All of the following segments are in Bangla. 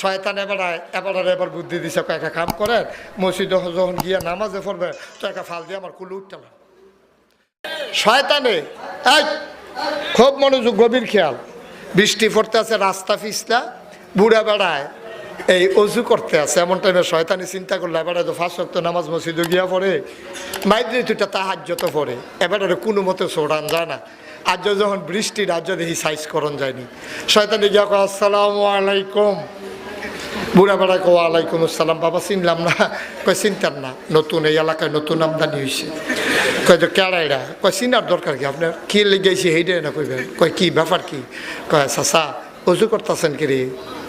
শয়তান এবার এবার আর এবার বুদ্ধি দিছে কয়েকটা কাম করেন, মসজিদে যখন গিয়ে নামাজে পড়বে, তো একটা ফাল দিয়ে আমার কুলু উঠতে শয়তানে, এই, খুব মনোযোগ, গভীর খেয়াল। বৃষ্টি পড়তে আছে, রাস্তা ফিসলা, বুড়া বেড়ায়, এই অজু করতে আছে। এমন টাইমে শয়তানি চিন্তা করলে, এবারে তো ফার্স্ট তো নামাজ মসজিদে গিয়া পড়ে মাইদ্রি দুটা তাহাজ্যত পড়ে, এবারে কোনো মতে সোড়ান যায় না। আজ যখন বৃষ্টি রাজ্য দেখি সাইজ করণ যায়নি। শয়তানি গিয়া আসসালামু আলাইকুম। বুড়া বেড়ায় কো আলাইকুম আসসালাম। বাবা, চিনলাম না। কয়, চিনতাম না। নতুন এই এলাকায় নতুন আমদানি হয়েছে কয় তো কেড়াইরা কয়, চিনার দরকার কি আপনার? কি লেগেছে সেইটাই না কইবেন কয়, কি ব্যাপার কি? কয়, চাচা অজু করতেছেন কি রে?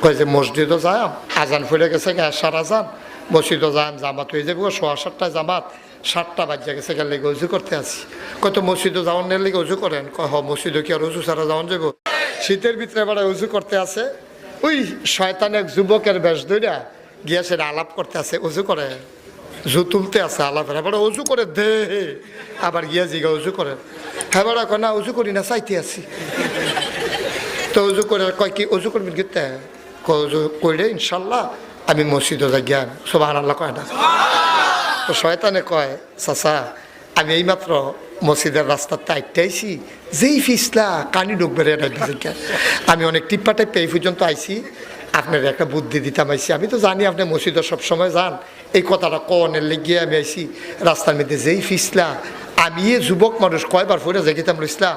কয়, যে মসজিদও যায় আজান ফুলে গেছে সার আজান। মসজিদও যাম, জামাত হয়ে যাব, সোয়া সাতটায় জামাত, সাতটা বাজ্যা গেছে গেলে অজু করতে আসি কত মসজিদও যাওয়ার লেগে অজু করেন। কয়, হ, মসজিদও কি আর অজু সারা যাওয়ান যাব শীতের ভিতরে এবার উজু করতে আছে। ওই শয়তান এক যুবকের বেশ ধইরা গিয়া সেটা আলাপ করতে আছে অজু করে। জু তুলতে আছে আলাপের এবার অজু করে দে, আবার গিয়া জিগা অজু করে। হ্যাঁ বড় কয়, না অজু করি না, চাইতে আছি। তো অজু করে কয় কি অজু করবেন গীতে অজু করে ইনশাল্লাহ, আমি মসজিদে যাই জ্ঞান সোবাহান আল্লাহ কয় না? তো শয়তানে কয়, চাচা, আমি এইমাত্র মসজিদের রাস্তার রাস্তাতে আইটাইছি যেই ফিসলা কানি ডুববে রে আমি অনেক টিপ্পা পেয়ে পর্যন্ত আইছি। আপনার একটা বুদ্ধি দিতাম আইসি আমি তো জানি আপনি মসজিদে সবসময় যান। এই কথাটা কনের লেগিয়ে আমি আইসি রাস্তার মধ্যে যেই ফিসলা, আমি যুবক মানুষ কয়বার ফুরে যে গেতাম রইসলাম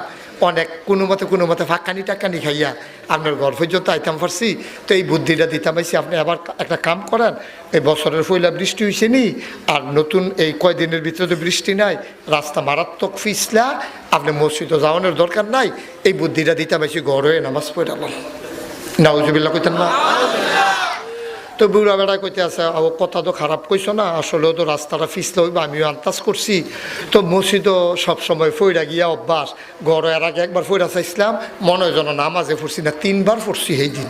অনেক কোনো মতে কোনো মতে ফাঁকানি টাকানি খাইয়া আপনার ঘর পর্যন্ত আইতাম পারছি তো এই বুদ্ধিটা দিতাম আইসি। আপনি আবার একটা কাম করেন, এই বছরের পয়লা বৃষ্টি হয়েছে নি, আর নতুন এই কয়দিনের ভিতরে তো বৃষ্টি নাই, রাস্তা মারাত্মক ফিসলা, আপনি মসজিদে যাওয়ানোর দরকার নাই, এই বুদ্ধিটা দিতাম আইসি ঘরে নামাজ পড়ালাম নাউজুবিল্লা কইতেন না। তো বুড়া বেড়া কইতে আছে ও কথা তো খারাপ কইছো না, আসলেও তো রাস্তাটা ফিসলে হইবা, আমিও আন্দাজ করছি। তো মসজিদও সবসময় ফইরা গিয়া অভ্যাস, ঘর এর আগে একবার ফইরা চাইছিলাম, মনে হয় যেন নামাজে পড়ছি না, তিনবার পড়ছি সেই দিন।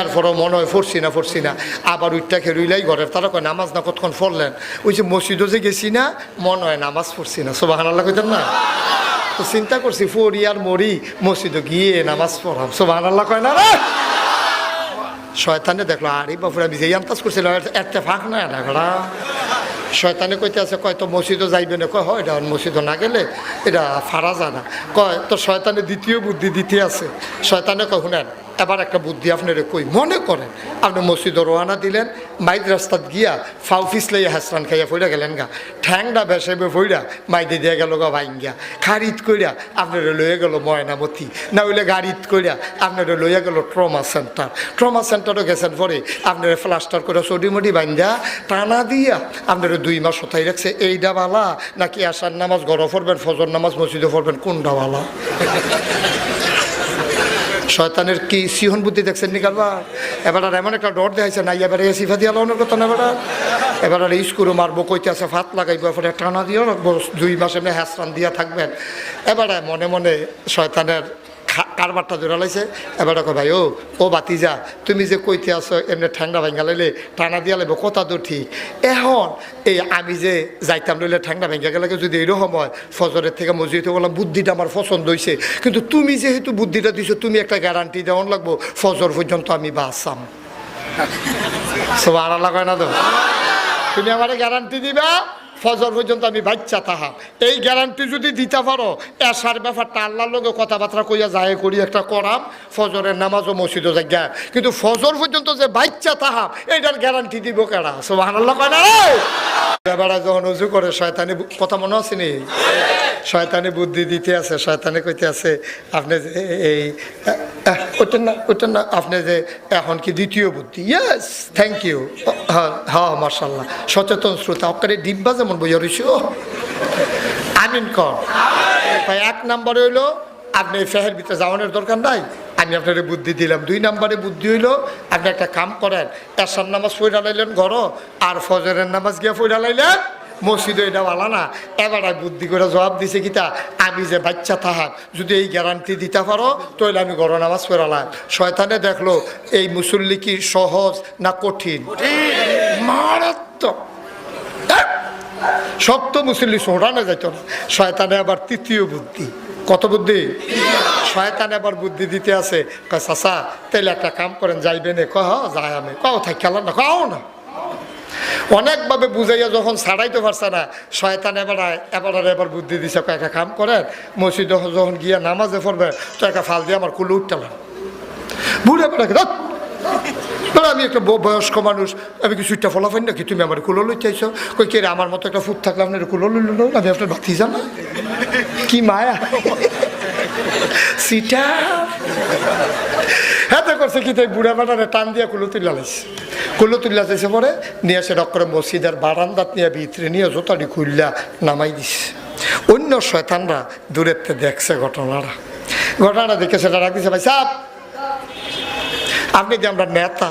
এরপরও মনে হয় পড়ছি না পড়ছি না। আবার উইটটা খেরুইলাই ঘরের তারা কয়, নামাজ না কতক্ষণ পড়লেন? ওই যে মসজিদও যে গেছি না, মনে হয় নামাজ পড়ছি না সোবাহান আল্লাহ কইতেন না? তো চিন্তা করছি ফরি আর মরি, মসজিদে গিয়ে নামাজ পড়াম সোবাহান আল্লাহ কয় না রে? শয়তানে দেখল, আরে বাপুর যেই আন্তাজ করছিল একটা ফাঁক না ঘোড়া। শয়তানে কইতে আছে, কয় তো মসজিদও যাইবে না, কয় হয় এটা মসজিদও না গেলে এটা ফারা জানা কয় তো শয়তানে দ্বিতীয় বুদ্ধি দিতে আছে। শয়তানে কয়, শুনেন এবার একটা বুদ্ধি আপনার কই, মনে করেন, আপনি মসজিদে রোয়ানা দিলেন মাইদ রাস্তাত গিয়া ফাউ ফিসলাইয়া হাসরান খাইয়া ফইরা গেলেন গা। ঠ্যাংটা বেসাইবে ফইরা মাইদে দিয়ে গেল গা ভাইঙ্গা। খারিদ কইরা আপনারা লইয়া গেল ময়নামতি। না হইলে গাড়িত কইরা আপনারা লইয়া গেল ট্রমা সেন্টার। ট্রমা সেন্টারও গেছেন পরে আপনারা প্লাস্টার করে চটিমটি বান্ধা টানা দিয়া আপনারা দুই মাস হতাই রাখছে এইটা বালা নাকি আসার নামাজ গড় পড়বেন ফজর নামাজ মসজিদে পড়বেন কোনটা বালা? শয়তানের কি সিহন বুদ্ধি দেখছেন নি কারবার এবার আর এমন একটা ডর দেখাইছে না এবারে সিফা দিয়ে আলোনের কথা না এবার এবার আর স্কুরও মারবো, কইতে আছে ফাত লাগাইবো, এরপরে টানা দিয়ে রাখব দুই মাস এমনি হ্যাসরান দিয়া থাকবেন। এবারে মনে মনে শয়তানের কারবারটা ধরে লাইছে। এবার কয় ভাই ও ও বাতিজা তুমি যে কইতে আসো এমনি ঠ্যাংরা ভাঙ্গা লাইলে টানা দিয়া লাইব কথা তো ঠিক। এখন এই আমি যে যাইতাম লইলে ঠ্যাংরা ভেঙে গেলে যদি এইরকম হয় ফজরের থেকে মসজিদে বললাম বুদ্ধিটা আমার পছন্দ হয়েছে কিন্তু তুমি যেহেতু বুদ্ধিটা দিছো তুমি একটা গ্যারান্টি দেওয়ান লাগবো ফজর পর্যন্ত আমি বাসাম সব আড়া লাগায় না তো? তুমি আমার গ্যারান্টি দিবা? ফজর পর্যন্ত আমি বাচ্চা তাহা। এই গ্যারান্টি যদি দিতে পারো, এসার ব্যাপারটা আল্লাহর লোকে কথাবার্তা কইয়া যায়, করি একটা করাম, ফজরের নামাজ ও মসজিদও জায়গা কিন্তু ফজর পর্যন্ত যে বাচ্চা তাহা এটার গ্যারান্টি দিব কেনা সব আল্লাহ কয় না রে? বেড়া যখন উজু করে শয়তানি কথা মনে আছে নি শয়তানি বুদ্ধি দিতে আছে শয়তানি কইতে আছে আপনি যে এই ওটা না ওটা না আপনি যে এখন কি দ্বিতীয় বুদ্ধি? ইয়েস থ্যাংক ইউ হ্যাঁ হ্যাঁ মার্শাল্লাহ সচেতন শ্রোতা অকারে ডিব্বা যেমন বইয়া রইছ আমিন কর। ভাই এক নম্বরে হইল আপনি ফেহের ভিতরে যাওয়ানোর দরকার নাই। আমি আপনার বুদ্ধি দিলাম। দুই নম্বরে বুদ্ধি হইল, আপনি একটা কাম করেন এসার নামাজ পড়া লাইলেন ঘর, আর ফজরের নামাজ গিয়ে পড়া লাইলেন, মসজিদে এটা বলা না। বুদ্ধি করে জবাব দিছে কিতা আমি যে বাচ্চা তাহার, যদি এই গ্যারান্টি দিতে পারো তাহলে আমি গড় নামাজ পড়ালাম শয়তানে দেখল, এই মুসল্লি কি সহজ না কঠিন? মারাত্মক। শক্ত মুসল্লি সোড়ানো যেত না। শয়তানে আবার তৃতীয় বুদ্ধি। কত বুদ্ধি? শয়তান এবার বুদ্ধি দিতে আছে, কয়, চাচা, তাইলে একটা কাম করেন যাইবেন কয় হ যাই আমি। কও, থাক খেলাম না, কও, না। অনেকভাবে বুঝাইয়া যখন ছাড়াইতে পারছে না, শয়তান এবার এবার এবার বুদ্ধি দিছে একটা কাম করেন, মসজিদ যখন গিয়া নামাজে পড়বে, তো একটা ফাল দিয়ে আমার কুলো উঠতালাম বুড়ে বেড়াকে আমি একটা বয়স্ক মানুষ, আমি কি সুইটটা ফলাফাই নাকি? তুমি আমার কুলো লই চাইছো কই কে আমার মতো একটা ফুট থাকলে আপনার কুলো লইল না আমি আপনার বাতি জানা কি মায়া। সিটা হ্যাঁ করছে কি তাই বুড়া বেড়ারে টান দিয়ে কুলো তুল্লা লাইছে কুলো তুল্লা যাইছে পরে নিয়ে এসে ডক্টর মসজিদের বারান্দাত নিয়ে ভিতরে নিয়ে জোতাটি খুললা নামাই দিছে অন্য শয়তানরা দূরের দেখছে ঘটনাটা ঘটনাটা দেখে সেটা রাখ ভাই সাপ আপনি যে আমরা নেতা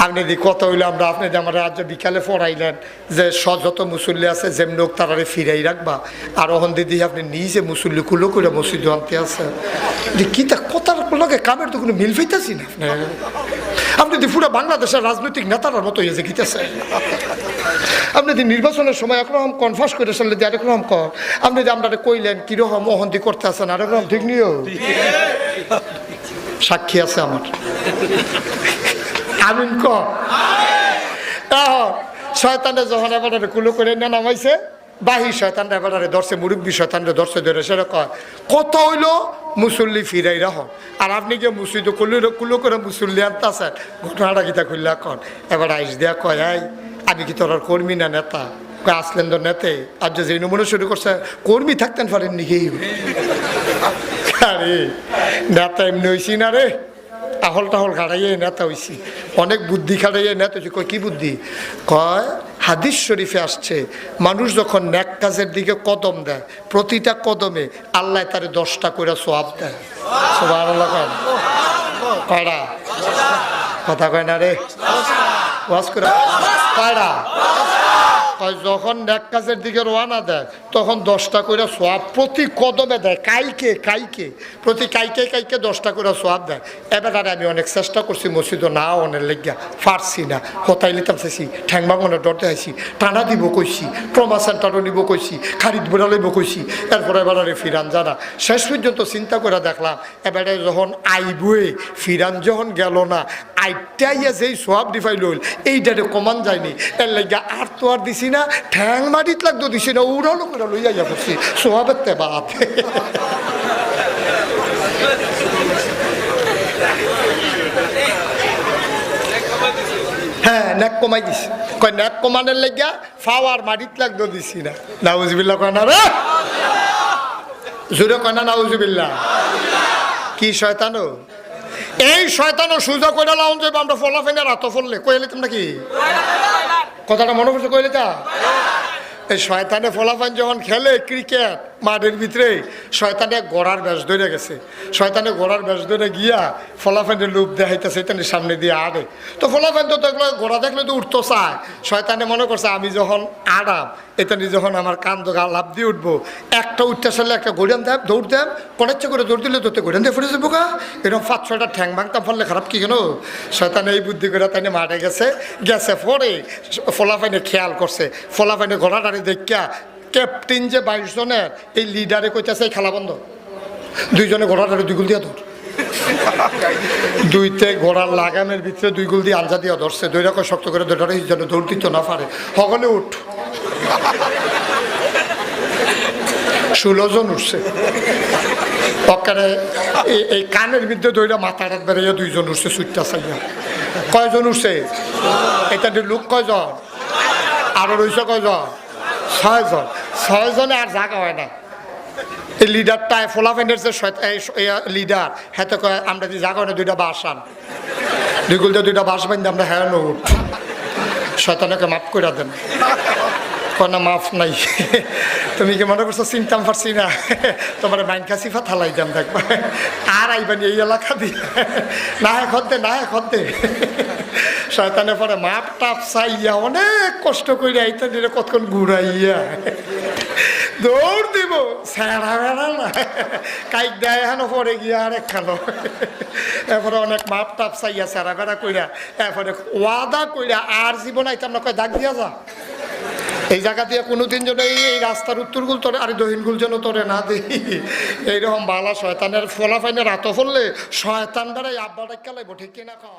আপনি দি কত হইল, আমরা আপনি আমার রাজ্য বিকালে পড়াইলেন, যে স- যত মুসল্লি আছে, যেমনি হোক তারারে ফিরাই রাখবা। আর ওহন দিদি আপনি নিজে মুসল্লি কুলো করে মসজিদ আনতে আছে কি তা কথার লগে কামের তো কোনো মিল পাইতেছি না আপনি আপনি দি পুরো বাংলাদেশের রাজনৈতিক নেতার মতো হয়েছে গিতেছে আপনি যদি নির্বাচনের সময় একরকম কনফার্স করে চললে যে আরেক রকম কর। আপনি যদি আমরা কইলেন কীরকম অহন্তি করতে আছেন আরেক রকম, ঠিক নিও? সাক্ষী আছে আমার। আমিন ক। এখন শয়তানে যখন এবারে কুলো করে না নামাইছে, বাহি শয়তান এবারে ধরছে, মুরব্বী শয়তানরে ধরছে, ধরে সেটা কয়, কত হইল? মুসল্লি ফিরাই রাহ। আর আপনি গিয়ে মুসিদ কুলো কুলো করে মুসল্লি আনতে আছেন ঘটনাটা গীতা খুললা কন? এবার আইস দেয়া কয় আই আমি কি তোর কর্মী না নেতা? আসলেন তো নেতে। আর যে নমুনা শুরু করছে, কর্মী থাকতেন পারেন নাকি নেতা এমনি হইছি না রে। আহল টাহল খাড়াইয়ে নেতা হইছি। অনেক বুদ্ধি খাড়াইয়ে নেতা হইছি। কয়, কি বুদ্ধি? কয়, হাদিস শরীফে আসছে, মানুষ যখন ন্যাক কাজের দিকে কদম দেয়, প্রতিটা কদমে আল্লাহ তারে দশটা করে সোয়াব দেয়। কয়টা কথা কয় না রে? ওয়াজ করে কয়টা যখন এক কাজের দিকে রওনা দেয়, তখন দশটা করে সোয়াব প্রতি কদমে দেয়, কাইকে কাইকে, প্রতি কাইকে কাইকে দশটা করে সোয়াব দেয়। এবার আর আমি অনেক চেষ্টা করছি মসজিদ না অনেক লেগিয়া পারছি না হতাই লিতাম চাইছি, ঠ্যাং ভাঙনের ডরতে আইছি, টানা দিব কইছি, ট্রমা সেন্টারও নিব কইছি খারিদ বোড়া লইব কইছি, এরপরে এবারে ফিরান জানা শেষ পর্যন্ত চিন্তা করে দেখলাম, এবারে যখন আইবুয়ে, ফিরান যখন গেল না, আইটাইয়া যেই সোয়াব ডিফাই লইল এইটারে কমান যায়নি, এর লাগে আর তো আর দিছি না, ঠ্যাং মাটিত লাগতো দিছি না উড়ালো করে লইয়া যা করছি সোয়াবের তে বাপ। হ্যাঁ নেক কমাই কয় নেক না। কয় কয় কি শয়তানো? এই শয়তানো আমরা ফলাফেনের রাত ফললে কইলে তোমরা কি কথাটা মনে করছে কইলে তা? এই শয়তানে ফলাফান যখন খেলে ক্রিকেট মাঠের ভিতরে শয়তানে গড়ার ব্যাস ধরে গেছে। শয়তানে গড়ার ব্যাস ধরে গিয়া ফলাফানের লুপ দেখাইতেছে এটানের সামনে দিয়ে আড়ে। তো ফলাফান তো দেখল ঘোড়া দেখলে তো উঠতো চায়। শয়তানে মনে করছে, আমি যখন আড়াম এটানি যখন আমার কান দোগা লাভ দিয়ে উঠবো, একটা উঠতে আসলে একটা গোড়ান দেব, দৌড় দেব কনেচ্ছে করে দৌড় দিলে তোতে গোড়ান দিয়ে ফুটেছে বোকা এরকম পাঁচ, ছয়টা ঠ্যাং ভাঙতাম ফললে খারাপ কি কেন শয়তানে এই বুদ্ধি করে তাই মাঠে গেছে গেছে পরে ফলাফাইনে খেয়াল করছে। ফলাফাইনে ঘোড়াটারে দেখা ক্যাপ্টেন যে বাইশ জনের, এই লিডারে কইতেছে এই খেলা বন্ধ। দুইজনে ঘোড়াটারে দুই গুল দিয়া ধর। দুইতে ঘোড়ার লাগামের ভিতরে দুই গুল দিয়ে আঞ্জা দিয়া ধরছে। দুই রকম শক্ত করে দুটারে যেন দৌড় দিতে না পারে। সকলে উঠ। ষোলো জন উঠছে। পকারে এই- কানের ভিতরে দইরা মাথাটা বেরিয়ে দুইজন উঠছে সুইটটা সাইয়া কয়জন উঠছে? এটা লোক কয়জন? আরও রয়েছে কয়জন? ছয়জন, ছয়জনে আর জাগা হয় না এই লিডারটায় ফোলাফেন্ডের যে লিডার হ্যাঁ কয়, আমরা যদি জাগা হয় না দুইটা বাস আন। দুই দুইটা বাস বান্ধে আমরা হ্যাঁ নব শয়তানকে মাফ করে দেন। কনা মাফ নাই। তুমি কি মনে করছ চিন্তাম পারছি না? তোমার মাইন কাছি ফালাই দাম দেখবা। আর আইবানি এই এলাকা দিয়ে। না হ্যাঁ খদ্দে না হ্যাঁ খদ্দে শয়তানে পরে মাপ টাপ চাইয়া অনেক কষ্ট করে আইতে দিলে কতক্ষণ ঘুরাইয়া। দৌড় দিব। স্যাড়া বেড়া না। কাইক দেয় হেন, পরে গিয়া আর খানো এরপরে অনেক মাপ টাপ চাইয়া স্যাড়া বেড়া কইরা, এরপরে ওয়াদা কইরা আর জীবন আইতাম না। কয়, দাগ দিয়া যা। এই জায়গা দিয়ে কোনোদিন যেন এই রাস্তার উত্তর গুল তোরে আর দহিন গুল যেন তোরে না দিই। এইরকম বালা শয়তানের ফলাফাইনের রাত ফললে শয়তান দ্বারা আব্বা ডাক্কা লাগবো ঠিক কিনা কও?